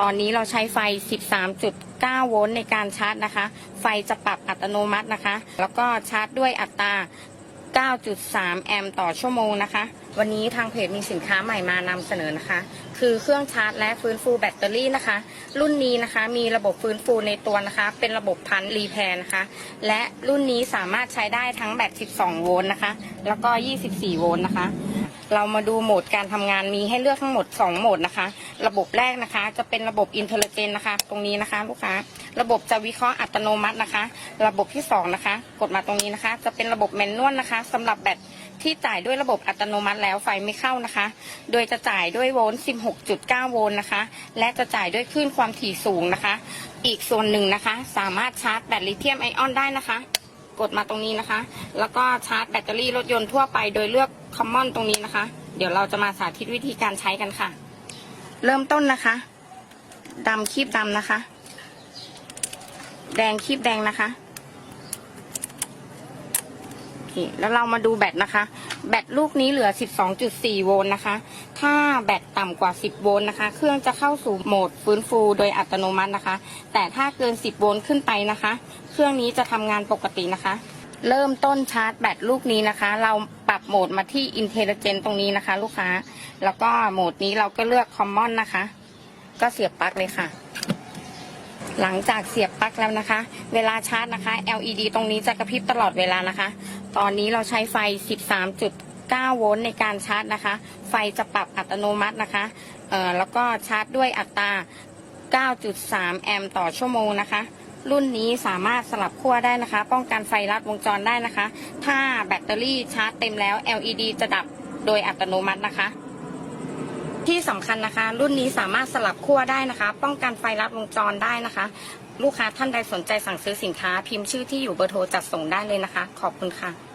ตอนนี้เราใช้ไฟ 13.9 โวลต์ในการชาร์จนะคะ ไฟจะปรับอัตโนมัตินะคะ แล้วก็ชาร์จด้วยอัตรา 9.3 แอมป์ต่อชั่วโมงนะคะ วันนี้ทางเพจมีสินค้าใหม่มานำเสนอนะคะ คือเครื่องชาร์จและฟื้นฟูแบตเตอรี่นะคะ รุ่นนี้นะคะมีระบบฟื้นฟูในตัวนะคะ เป็นระบบพันรีแพร์นะคะ และรุ่นนี้สามารถใช้ได้ทั้งแบต 12 โวลต์นะคะ แล้วก็ 24 โวลต์นะคะ เรามาดูโหมดการทำงานมีให้เลือกทั้งหมด 2 โหมดนะคะ ระบบแรกนะคะ จะเป็นระบบอินเทลเจนนะคะ ตรงนี้นะคะลูกค้า ระบบจะวิเคราะห์อัตโนมัตินะคะ ระบบที่ 2 นะคะ กดมาตรงนี้นะคะ จะเป็นระบบแมนนวลนะคะสำหรับแบตที่จ่ายด้วยระบบอัตโนมัติแล้วไฟไม่เข้านะคะ โดยจะจ่ายด้วยโวลต์ 16.9 โวลต์นะคะ และจะจ่ายด้วยคลื่นความถี่สูงนะคะ อีกส่วนหนึ่งนะคะ สามารถชาร์จแบตลิเธียมไอออนได้นะคะ กดมาตรงนี้นะคะ แล้วก็ชาร์จแบตเตอรี่รถยนต์ทั่วไปโดยเลือกคอมมอนตรงนี้นะคะ เดี๋ยวเราจะมาสาธิตวิธีการใช้กันค่ะ เริ่มต้นนะคะดำคีบดำนะคะ แดงคีบแดงนะคะ โอเคแล้วเรามาดูแบตนะคะ แบตลูกนี้เหลือ 12.4 โวลต์นะคะ ถ้าแบตต่ำกว่า 10 โวลต์นะคะ เครื่องจะเข้าสู่โหมดฟื้นฟูโดยอัตโนมัตินะคะ แต่ถ้าเกิน 10 โวลต์ขึ้นไปนะคะ เครื่องนี้จะทำงานปกตินะคะ เริ่มต้นชาร์จแบตลูกนี้นะคะ เราปรับโหมดมาที่ Intelligent ตรงนี้นะคะ ลูกค้า แล้วก็โหมดนี้เราก็เลือก Common นะคะ ก็เสียบปลั๊กเลยค่ะหลังจากเสียบปลั๊กแล้วนะคะ เวลาชาร์จนะคะ LED ตรงนี้จะกระพริบตลอดเวลานะคะ ตอนนี้เราใช้ไฟ 13.9 โวลต์ในการชาร์จนะคะ ไฟจะปรับอัตโนมัตินะคะเอ่อแล้วก็ชาร์จด้วยอัตรา 9.3 แอมป์ต่อชั่วโมงนะคะ รุ่นนี้สามารถสลับขั้วได้นะคะ ป้องกันไฟลัดวงจรได้นะคะ ถ้าแบตเตอรี่ชาร์จเต็มแล้ว LED จะดับโดยอัตโนมัตินะคะ ที่สำคัญนะคะ รุ่นนี้สามารถสลับขั้วได้นะคะ ป้องกันไฟลัดวงจรได้นะคะ ลูกค้าท่านใดสนใจสั่งซื้อสินค้า พิมพ์ชื่อที่อยู่เบอร์โทรจัดส่งได้เลยนะคะ ขอบคุณค่ะ